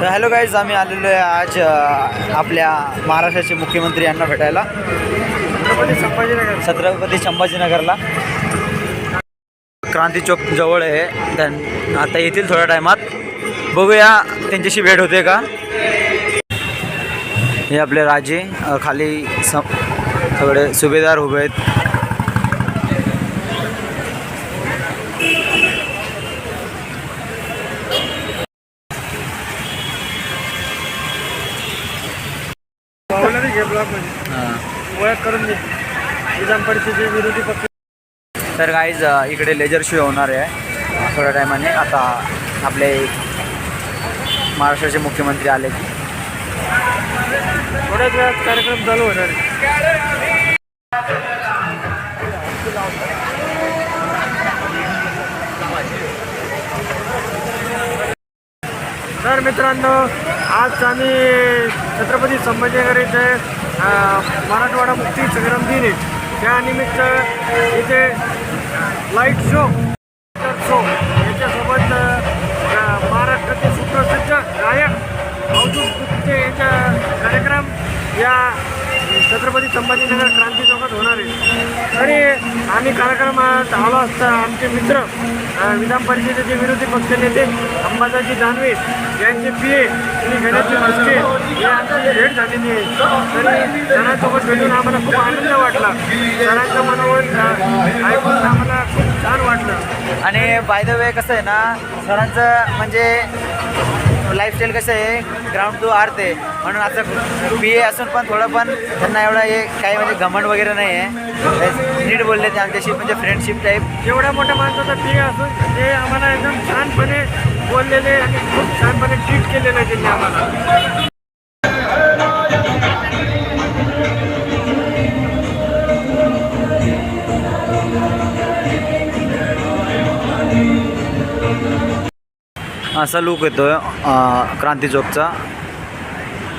तर hello guys आम्ही आलेलो आहे आज आपल्या महाराष्ट्राचे मुख्यमंत्री यांना भेटायला. छत्रपती संभाजीनगर छत्रपती संभाजीनगरला. क्रांती चौक जवळ आहे. त्यां आता येतील थोड्या टायमात. बघूया त्यांच्याशी भेट होते का? हे आपले राजे खाली स सगळे सुभेदार उभे आहेत. ब्लॉकमध्ये. हां. ओळख करून दे विधान परिषदेचे विरोधी पक्ष. तर गाईज इकडे लेजर शो होणार आहे. थोड्या टायमाने. आता आपले महाराष्ट्राचे मुख्यमंत्री आले की. थोड्याच वेळात कार्यक्रम चालू होणार आहे. तर मित्रांनो आज आम्ही छत्रपती संभाजीनगर इथे मराठवाडा मुक्ती संग्राम दिन आहे. त्यानिमित्त इथे लाइट शो शो याच्यासोबत महाराष्ट्राचे सुप्रसिद्ध गायक अवधूत गुप्ते यांचा कार्यक्रम या छत्रपती संभाजीनगर क्रांती चौकात होणार आहे. तरी आम्ही कार्यक्रमात आलो असता आमचे मित्र विधान परिषदेचे विरोधी पक्षनेते अंबादाजी दानवे यांचे पी ए आणि गणेश मस्के या आमची भेट झालेली आहे. तरी सणासोबत भेटून आम्हाला खूप आनंद वाटला. सणांचं मनोगत अ, ऐकून आम्हाला खूप छान वाटलं आणि बाय द वे कसं आहे ना सरांचं म्हणजे लाईफस्टाईल कसं आहे ग्राउंड टू आर्थ आहे. म्हणून आता बी ए असून पण थोडं पण त्यांना एवढं हे काही म्हणजे घमंड वगैरे नाही आहे. नीट बोलले ते आमच्याशी म्हणजे फ्रेंडशिप टाईप एवढ्या मोठ्या माणसाचा पी असून ते आम्हाला एकदम छानपणे बोललेले आणि खूप छानपणे ट्रीट केलेलं आहे त्यांनी आम्हाला. असा लूक येतो आहे क्रांती चौकचा.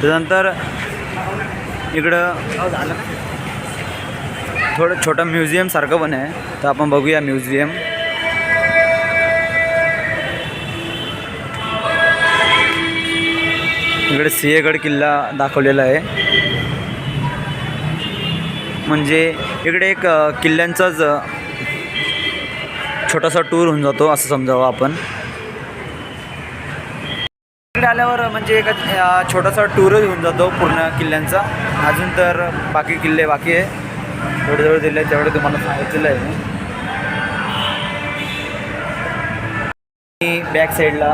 त्यानंतर इकडं थोडं छोटं म्युझियमसारखं पण आहे. तर आपण बघूया म्युझियम. इकडे सिंहगड किल्ला दाखवलेला आहे. म्हणजे इकडे एक किल्ल्यांचाच छोटासा टूर होऊन जातो असं समजावं आपण. आल्यावर म्हणजे एक छोटासा टूरच घेऊन जातो पूर्ण किल्ल्यांचा. अजून तर बाकी किल्ले बाकी आहे. जेवढे दिले तेवढे तुम्हाला सांगितलेलं आहे बॅक साईडला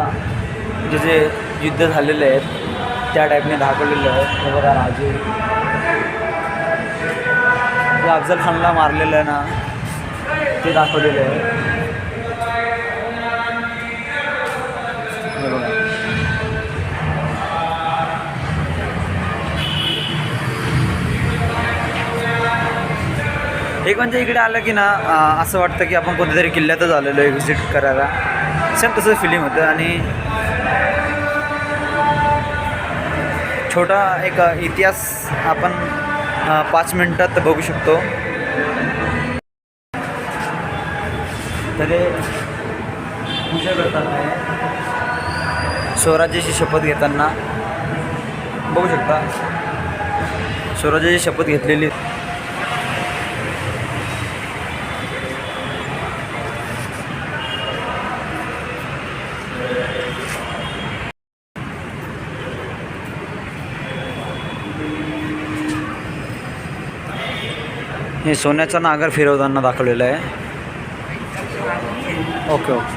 जे जे युद्ध झालेले आहेत त्या टाईपने दाखवलेलं आहे बघा राजे. अफजल खानला मारलेलं आहे ना ते दाखवलेलं आहे. एक म्हणजे इकडे आलं की ना असं वाटतं की आपण कोणत्यातरी किल्ल्यातच आलेलो आहे व्हिजिट करायला. सेम तसं फिलिंग होतं आणि छोटा एक इतिहास आपण पाच मिनटात बघू शकतो. तर पूजा करताना स्वराज्याची शपथ घेताना. बघू शकता. स्वराज्याची शपथ घेतलेली. हे सोन्याचा नागर फिरवताना दाखवलेलं आहे. Okay okay.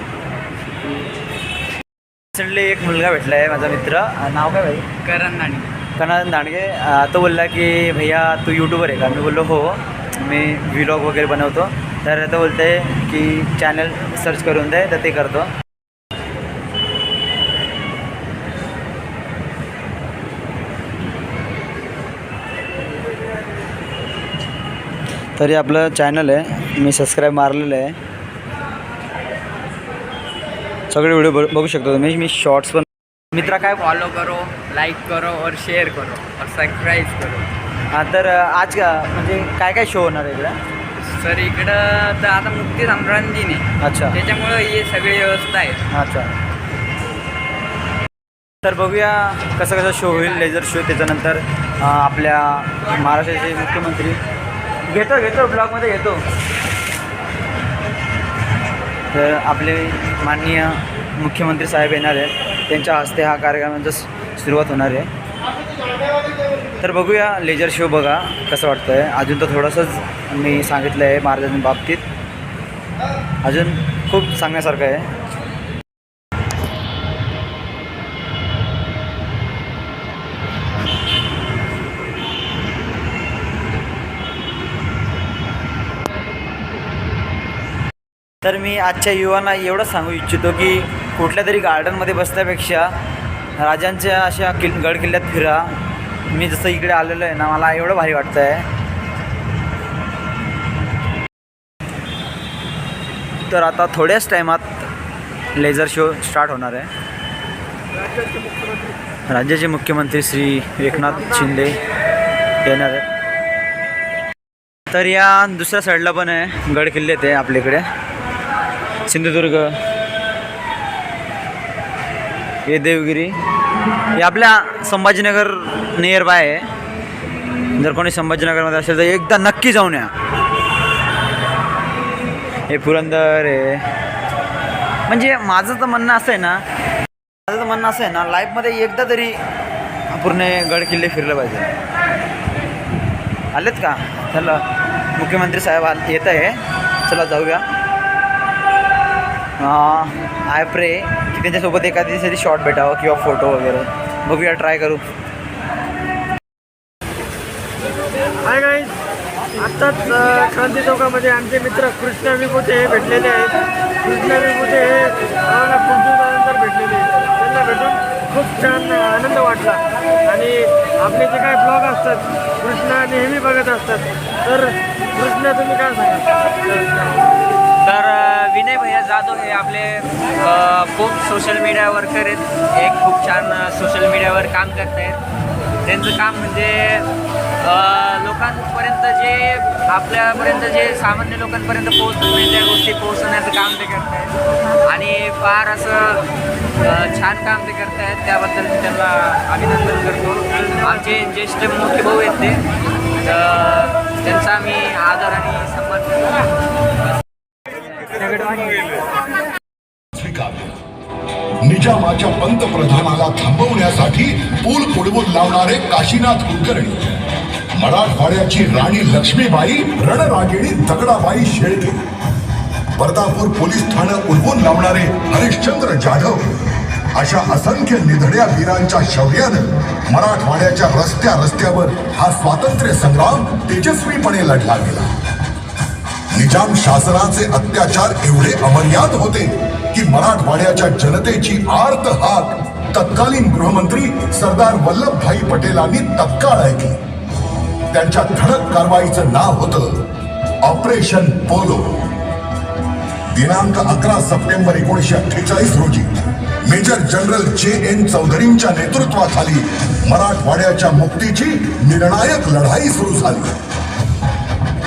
रिसेंटली एक मुलगा भेटला आहे माझा मित्र. नाव काय भाई? करण नाणी कनाद दांडगे तो बोलला की भैया तू यूट्यूबर आहे का? मी बोललो हो. मी व्लॉग वगैरे बनवतो. तर तो बोलते की चॅनल सर्च करून दे तर ते करतो. तरी आपलं चॅनल आहे. मी सबस्क्राईब मारलेलं आहे. सगळे व्हिडिओ बघ बघू शकता तुम्ही. मी शॉर्ट्स पण मित्रा काय फॉलो करो लाइक करो और शेयर करो और सब्सक्राइब करो. हां तर आज का म्हणजे काय काय शो होणार आहे इकडं? सर इकडं तर आता मुक्ती आहे अच्छा. त्याच्यामुळं हे सगळी व्यवस्था आहे. अच्छा. तर बघूया कसं कसं शो होईल लेझर शो त्याच्यानंतर आपल्या महाराष्ट्राचे मुख्यमंत्री घेतो घेतो ब्लॉगमध्ये येतो. तर आपले माननीय मुख्यमंत्री साहेब येणार आहेत. त्यांच्या हस्ते हा कार्यक्रमाचा सुरुवात होणार आहे. तर बघूया लेजर शो बघा कसं वाटतं आहे अजून तर थोडंसंच मी सांगितलं आहे महाराजांच्या बाबतीत. अजून खूप सांगण्यासारखं आहे. तर मी आजच्या युवांना एवढं सांगू इच्छितो की कुठल्या तरी गार्डनमध्ये बसण्यापेक्षा राजांच्या अशा किल गड किल्ल्यात फिरा. मी जसं इकडे आलेलो आहे ना मला एवढं भारी वाटतं आहे तर आता थोड्याच टायमात लेझर शो स्टार्ट होणार आहे. राज्याचे मुख्यमंत्री राज्याचे मुख्यमंत्री श्री एकनाथ शिंदे येणार आहेत. तर या दुसऱ्या साईडला पण आहे गड किल्ले ते आपल्याकडे सिंधुदुर्ग हे देवगिरी हे आपल्या संभाजीनगर नियर बाय आहे. जर कोणी संभाजीनगरमध्ये असेल तर एकदा नक्की जाऊन या. हे पुरंदर हे म्हणजे माझं तर म्हणणं असं आहे ना माझं तर म्हणणं असं आहे ना लाईफमध्ये एकदा तरी पूर्ण गड किल्ले फिरलं पाहिजे. आलेत का? चला मुख्यमंत्री साहेब आल येत आहे. चला जाऊया. आय प्रे. की त्यांच्यासोबत एखादी शॉट भेटावं किंवा फोटो वगैरे. बघूया ट्राय करू. हाय गाईज आत्ताच क्रांती चौकामध्ये आमचे मित्र कृष्ण विभूते हे भेटलेले आहेत. कृष्ण विभूते हे आम्हाला खूप दिवसानंतर भेटलेले आहेत. त्यांना भेटून खूप छान आनंद वाटला. आणि आपले जे काही ब्लॉग असतात कृष्णा नेहमी बघत असतात. तर कृष्णा तुम्ही काय सांगा तर विनय भैया जाधव हे आपले खूप सोशल मीडिया वर्कर आहेत. एक खूप छान सोशल मीडियावर काम करत आहेत. त्यांचं काम म्हणजे लोकांपर्यंत जे आपल्यापर्यंत जे सामान्य लोकांपर्यंत पोहोचत नाही म्हणजे त्या गोष्टी पोहोचवण्याचं काम ते करत आहेत. आणि फार असं छान काम ते करत आहेत. त्याबद्दल मी त्यांना अभिनंदन करतो. आमचे ज्येष्ठ मोठे भाऊ आहेत ते. त्यांचा आम्ही आदर आणि सन्मान करतो. निजामाच्या पंतप्रधानाला थांबवण्यासाठी पूल पुडवून लावणारे काशीनाथ कुलकर्णी मराठवाड्याची राणी लक्ष्मीबाई रणरागिणी दगडाबाई शेळके बर्दापूर पोलीस ठाणं उडवून लावणारे हरिश्चंद्र जाधव अशा असंख्य निधड्या वीरांच्या शौर्यानं मराठवाड्याच्या रस्त्या रस्त्यावर हा स्वातंत्र्य संग्राम तेजस्वीपणे लढला गेला. निजाम शासनाचे अत्याचार एवढे अमर्याद होते की मराठवाड्याच्या जनतेची आर्त हाक तत्कालीन गृहमंत्री सरदार वल्लभभाई पटेलांनी तत्काळ ऐकली. त्यांच्या धडक कारवाईचं नाव होतं ऑपरेशन पोलो. दिनांक अकरा सप्टेंबर एकोणीशे अठ्ठेचाळीस रोजी मेजर जनरल जे एन चौधरींच्या नेतृत्वाखाली मराठवाड्याच्या मुक्तीची निर्णायक लढाई सुरू झाली.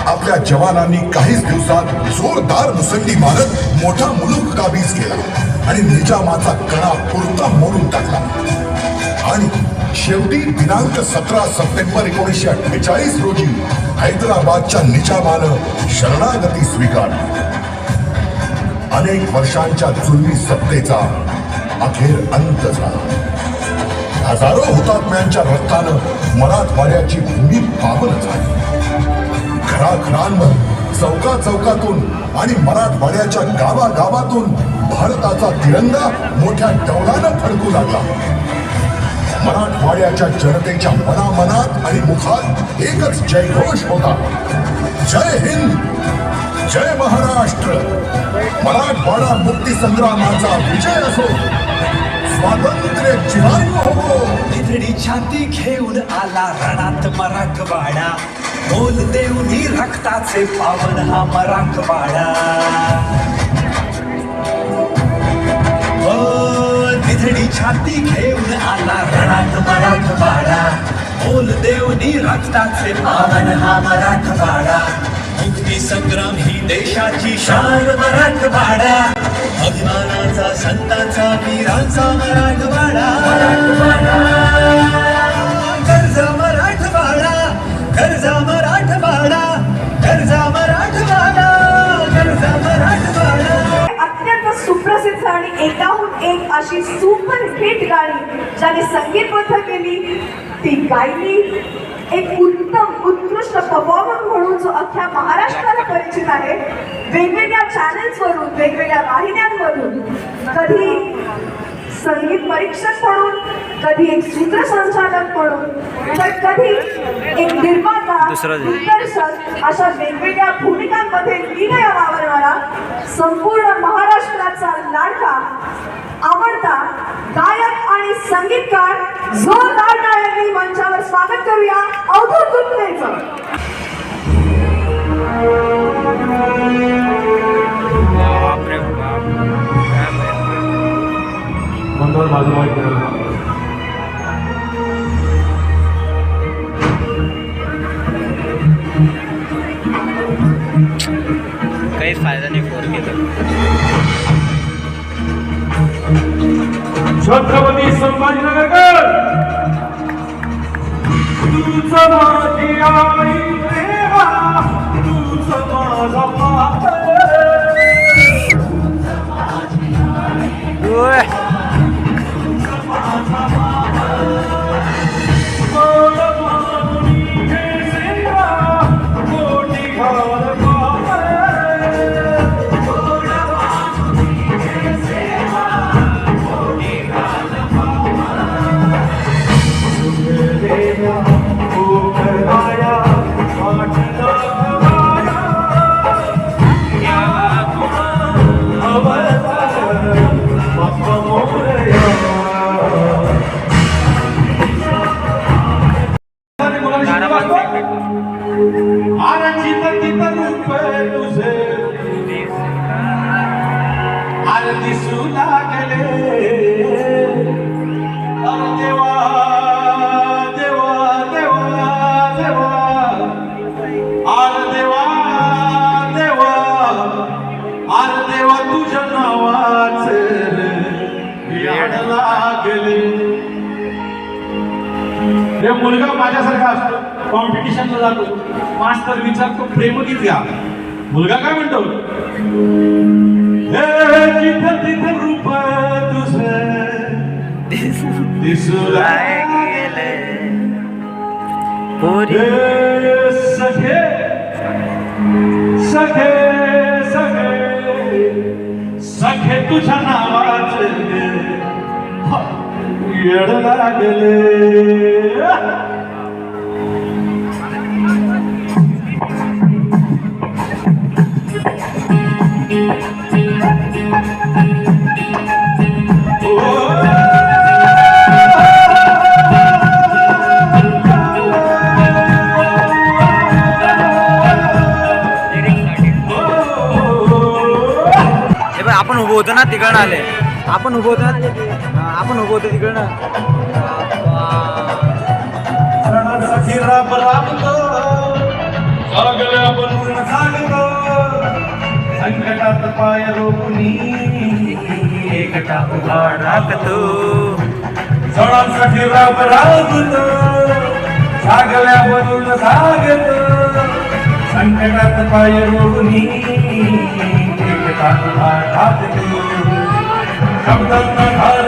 आपल्या जवानांनी काहीच दिवसात जोरदार मुसंडी मारत मोठा मुलूक काबीज केला आणि निजामाचा कणा पुरता मोडून टाकला. आणि शेवटी दिनांक सतरा सप्टेंबर एकोणीसशे अठ्ठेचाळीस रोजी हैदराबादच्या निजामानं शरणागती स्वीकारली. अनेक वर्षांच्या जुलमी सत्तेचा अखेर अंत झाला. हजारो हुतात्म्यांच्या रक्तानं मराठवाड्याची भूमी पावन झाली. घराघरांवर चौका चौकातून आणि मराठवाड्याच्या गावागावातून भारताचा तिरंगा मोठ्या डौलानं फडकू लागला. मराठवाड्याच्या जनतेच्या मनामनात आणि मुखात एकच जयघोष होता. जय हिंद जय महाराष्ट्र. मराठवाडा मुक्ती संग्रामाचा विजय असो स्वातंत्र्य चिरायू हो छाती घेऊन आला रणात मराठवाडा. बोल देऊनी रक्ताचे पावन हा मराठवाडा ओ हो, निधडी छाती घेऊन आला रणात मराठवाडा बोल देऊनी रक्ताचे पावन हा मराठवाडा मुक्ती मुक्ती संग्राम ही देशाची शान मराठवाडा अभिमानाचा संतांचा वीरांचा मराठवाडा मराठवाडा अशी सुपर हिट गाणी ज्याने संगीतबद्ध केली ती गायली एक उत्तम उत्कृष्ट परफॉर्मर म्हणून जो अख्ख्या महाराष्ट्राला परिचित आहे वेगवेगळ्या चॅनल्सवरून वेगवेगळ्या वाहिन्यांवरून कधी संगीत परीक्षक म्हणून कधी एक सूत्रसंचालक म्हणून तर कधी एक निर्माता. दिग्दर्शक अशा वेगवेगळ्या भूमिकांमध्ये लीलया वावरणारा संपूर्ण महाराष्ट्राचा लाडका आवडता गायक आणि संगीतकार जोरदार टाळ्यांनी मंचावर स्वागत करूया अवधूत माहिती. काहीच फायदा नाही फोन केला छत्रपती संभाजीनगरकर. तूच माझी आई देवा तुझं माझा पाप. हे मुलगा माझ्यासारखा असतो. कॉम्पिटिशनला जातो. मास्तर विचारतो प्रेमगीत घ्या मुलगा काय म्हणतो? हे जिथं तिथं रूप तुझं दिसू लागले. सखे सखे सखे सखे तुझ्या नावाचे येड लागले हे बघ आपण उभं होतो ना तिकडनं आले आपण उभं होतो ना हा, आपण उभं होतो तिकडनं संकटात पाय रोखुनी एकटा उभा टाकतो सणांसाठी राब राबतो सागल्या बनून सागत संकटात पाय रोखणी एकटा उभा टाकतो शब्दांना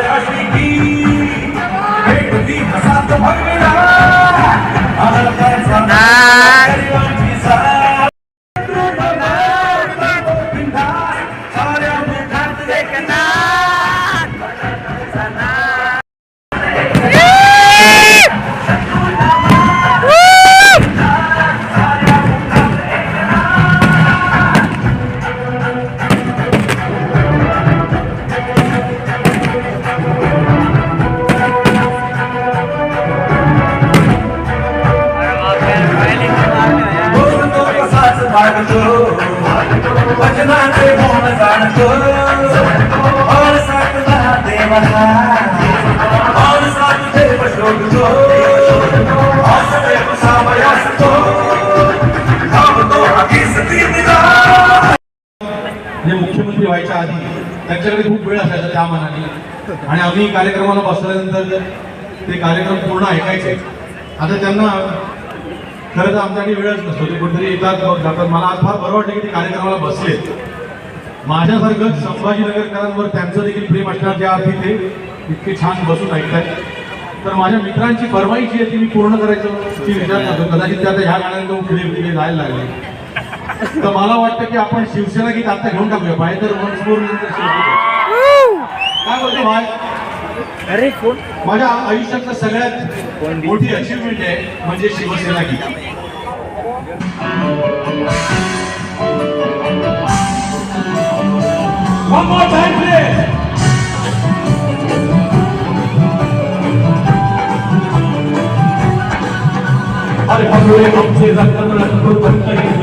त्यांच्याकडे खूप वेळ असायचा त्या मनाने. आणि आम्ही कार्यक्रमाला बसल्यानंतर ते कार्यक्रम पूर्ण ऐकायचे. आता त्यांना खरं तर आमच्याकडे वेळच नसतो. ते कुठेतरी येतात जातात. मला आज फार बरं वाटलं की ते कार्यक्रमाला बसलेत. माझ्यासारखं संभाजीनगरकरांवर त्यांचं देखील प्रेम असणार ज्या अर्थी ते इतके छान बसून ऐकतात. तर माझ्या मित्रांची फरमाईश जी आहे ती मी पूर्ण करायचं. ती विचार करतो कदाचित त्या आता ह्या गाण्यांना उकडे उकडे जायला लागले. तर मला वाटतं की आपण शिवसेना गीत आता घेऊन टाकूया. पाय तर काय बोलतो भाई? अरे कोण? माझ्या आयुष्यातलं सगळ्यात मोठी अचिव्हमेंट आहे म्हणजे शिवसेना गीत. अरे पकडे आमचे रक्त रक्त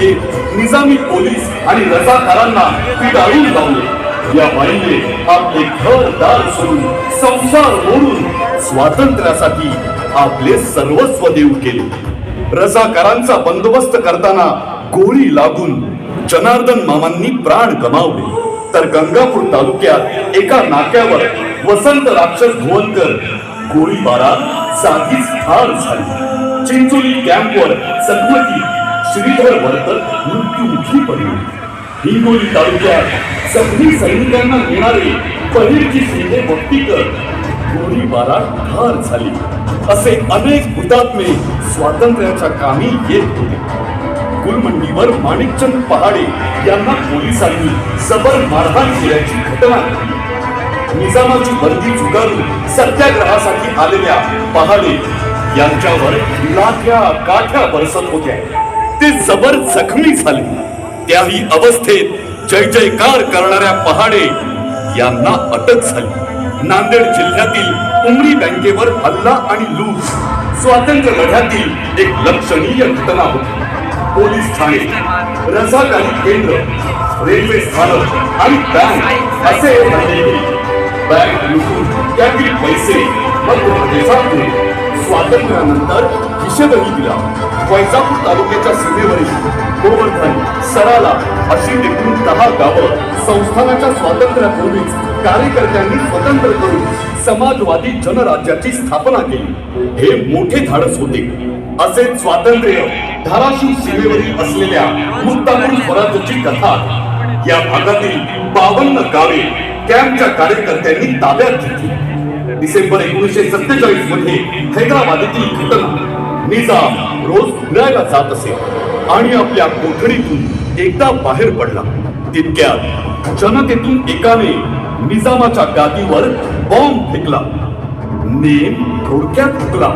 घेत निजामी पोलीस आणि रजाकारांना पिडाळून लावले. या बाईने आपले घर दार सोडून संसार मोडून स्वातंत्र्यासाठी आपले सर्वस्व देऊ केले. रजाकारांचा बंदोबस्त करताना गोळी लागून जनार्दन मामांनी प्राण गमावले. तर गंगापूर तालुक्यात एका नाक्यावर वसंत राक्षस भुवनकर गोळीबारात जागीच ठार झाली. चिंचोली कॅम्पवर चकमकी श्रीधर वर्तक मृत्युमुखी पडले. हिंगोली तालुक्यात सगळी सैनिकांना मिळणारे पहिरची सेने भक्तीकर गोळीबारात ठार झाली. असे अनेक हुतात्मे स्वातंत्र्याच्या कामी येत होते. गुलमंडीवर माणिकचंद पहाडे यांना पोलिसांनी सबर मारहाण केल्याची घटना निजामाची बंदी झुगारून सत्याग्रहासाठी आलेल्या पहाडे यांच्यावर लाठ्या काठ्या बरसत होत्या. ते जबर जखमी झाले. त्याही अवस्थेत जय जयकार करणाऱ्या पहाडे यांना अटक झाली. नांदेड जिल्ह्यातील उमरी बँकेवर हल्ला आणि लूट. स्वातंत्र्य लढ्यातील एक लक्षणीय घटना होती. पोलीस ठाणे रसाकारी केंद्र रेल्वे स्थानक आणि बँक असे बँक लुटून त्यातील पैसे मध्य प्रदेशात स्वातंत्र्यानंतर हिशेबही दिला. वैजापूर तालुक्याच्या सीमेवरील गोवर्धन सराला अशी एकूण दहा गावं संस्थानाच्या स्वातंत्र्यापूर्वीच कार्यकर्त्यांनी स्वतंत्र करून समाजवादी जनराज्याची स्थापना केली. हे मोठे धाडस होते. असे स्वातंत्र्य धाराशिव सीमेवरील असलेल्या मुक्तापूर स्वराज्याची कथा. या भागातील बावन्न गावे कॅम्पच्या कार्यकर्त्यांनी ताब्यात घेतली. डिसेंबर एकोणीसशे सत्तेचाळीसमध्ये हैदराबाद येथील घटना. निजाम रोज फिरायला जात असे. आणि आपल्या कोठडीतून एकदा बाहेर पडला. तितक्यात जनतेतून एकाने निजामाच्या गादीवर बॉम्ब फेकला. नेम थोडक्यात हुकला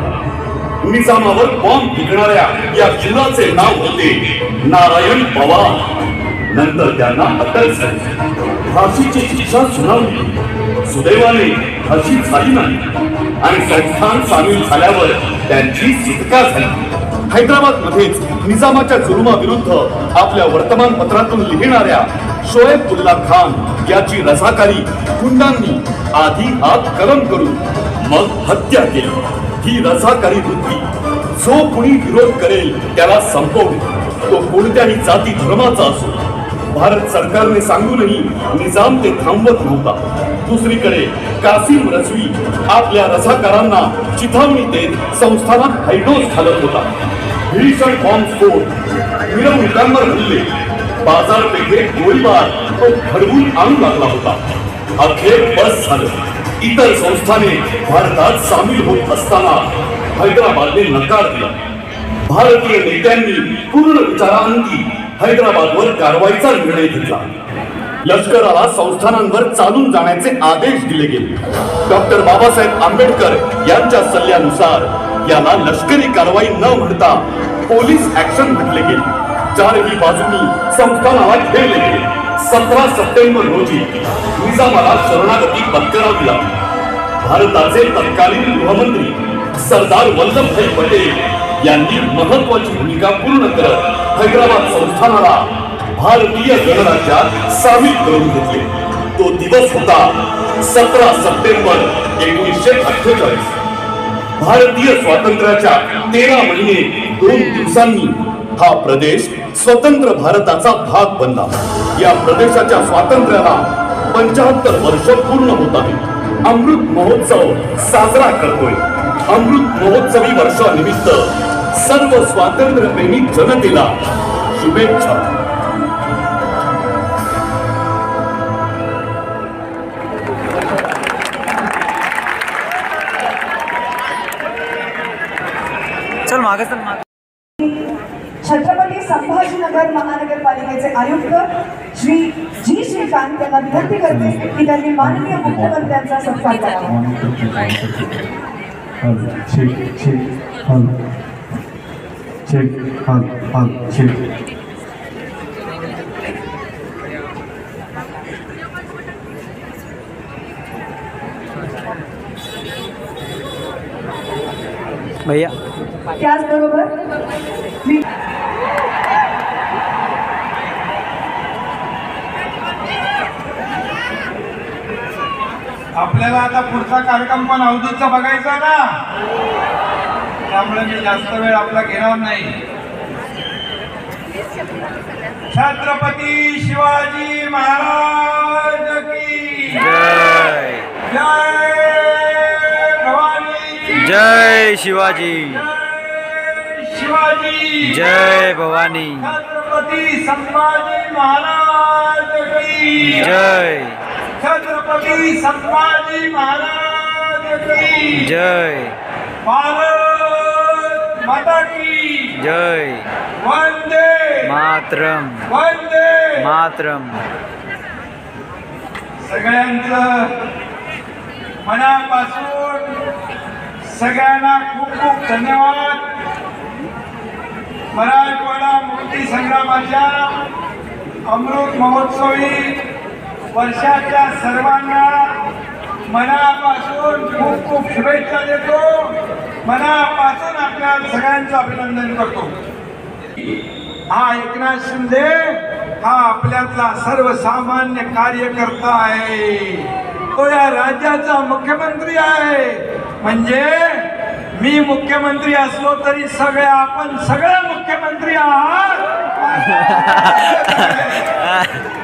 निजामावर बॉम्ब फेकणाऱ्या या जिल्ह्याचे नाव होते नारायण पवार. नंतर त्यांना अटक झाली. फाशीची शिक्षा सुनावली. सुदैवाने अशी झाली नाही. आणि संस्थान सामील झाल्यावर त्यांची सुटका झाली. हैदराबाद मध्येच निजामाच्या जुलुमाविरुद्ध आपल्या वर्तमानपत्रातून लिहिणाऱ्या शोएब उल्ला खान याची रझाकारी गुंडांनी आधी हात कलम करून मग हत्या केली. ही रझाकारी वृत्ती जो कुणी विरोध करेल त्याला संपवणे तो कोणत्याही जाती धर्माचा असो. भारत सरकारने सांगूनही निजाम ते थांबवत नव्हता. दुसरीकडे कासिम रजवी आपल्या रसाकारांना चिथावणी देत संस्थानात हायडोस घालत होता. भीषण बॉम्ब स्फोट मिरवणुकांवर हल्ले. बाजारपेठेत गोळीबार तो घडवून आणू लागला होता. अखेर बस झालं. इतर संस्थाने भारतात सामील होत असताना हैदराबादने नकार दिला. भारतीय नेत्यांनी पूर्ण विचारांती हैदराबादवर कारवाईचा निर्णय घेतला. लष्कराला संस्थानांवर चालून जाण्याचे आदेश दिले गेले. डॉक्टर बाबासाहेब आंबेडकर यांच्या सल्ल्यानुसार याला लष्करी कारवाई न म्हणता पोलीस ऍक्शन म्हटले गेले. चारही बाजूनी संस्थानाला खेळले गेले. सतरा सप्टेंबर रोजी निजामाला शरणागती पत्करावी लागली. भारताचे तत्कालीन गृहमंत्री सरदार वल्लभभाई पटेल यांनी महत्वाची भूमिका पूर्ण करत हैदराबाद संस्थानाला भारतीय गणराज्यात सामील करून घेतले. तो दिवस होता सतरा सप्टेंबर एकोणीसशे अठ्ठेचाळीस. भारतीय स्वातंत्र्याच्या तेरा महिने दोन दिवसांनी हा प्रदेश स्वतंत्र भारताचा भाग बनला. या प्रदेशाच्या स्वातंत्र्याला पंचाहत्तर वर्ष पूर्ण होत आहे अमृत महोत्सव साजरा करतोय. अमृत महोत्सवी वर्षानिमित्त सर्व स्वातंत्र्यप्रेमी जनतेला शुभेच्छा. संभाजीनगर महानगरपालिकेचे आयुक्त श्री जी श्रीकांत यांना विनंती करते की त्यांनी माननीय मुख्यमंत्र्यांचा सत्कार करावा. भैया त्याचबरोबर मी आपल्याला आता पुढचा कार्यक्रम पण अवधूतचा बघायचा ना. त्यामुळे मी जास्त वेळ आपला घेणार नाही. छत्रपती शिवाजी महाराज की जय. जय भवानी. जय शिवाजी. जय शिवाजी. जय भवानी. छत्रपती संभाजी महाराज की जय. छत्रपती संभाजी महाराज की जय। भारत माता की जय। वंदे। मातरम। वंदे। मातरम। सगळ्यांचं मनापासून सगळ्यांना खूप खूप धन्यवाद. मराठवाडा मुक्ती संग्रामाच्या अमृत महोत्सवी वर्षाच्या सर्वांना मनापासून खूप खूप शुभेच्छा देतो. मनापासून आपल्या सगळ्यांचं अभिनंदन करतो. हा एकनाथ शिंदे हा आपल्यातला सर्वसामान्य कार्यकर्ता आहे. तो या राज्याचा मुख्यमंत्री आहे. म्हणजे मी मुख्यमंत्री असलो तरी सगळे आपण सगळे मुख्यमंत्री आहात.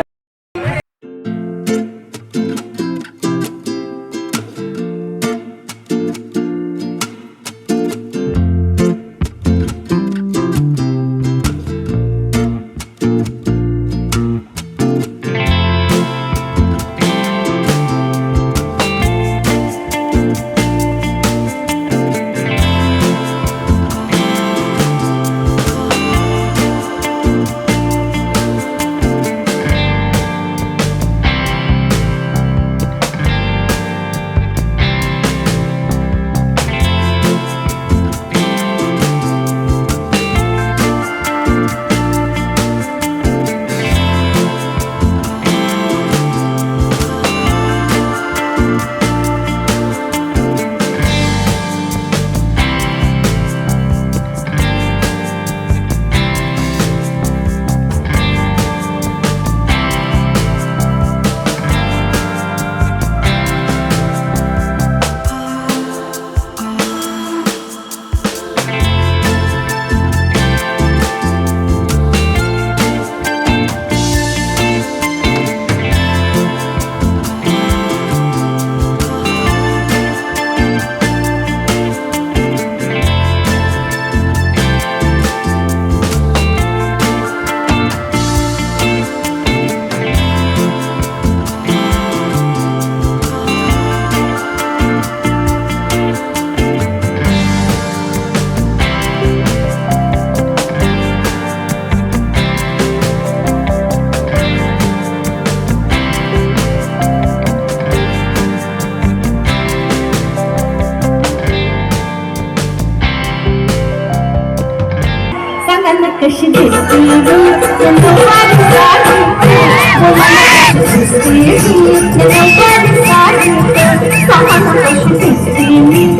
Thank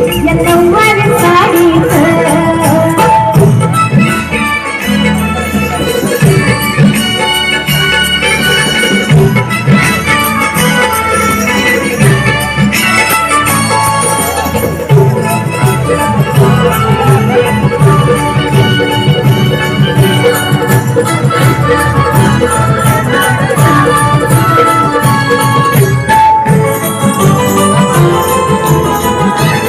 you.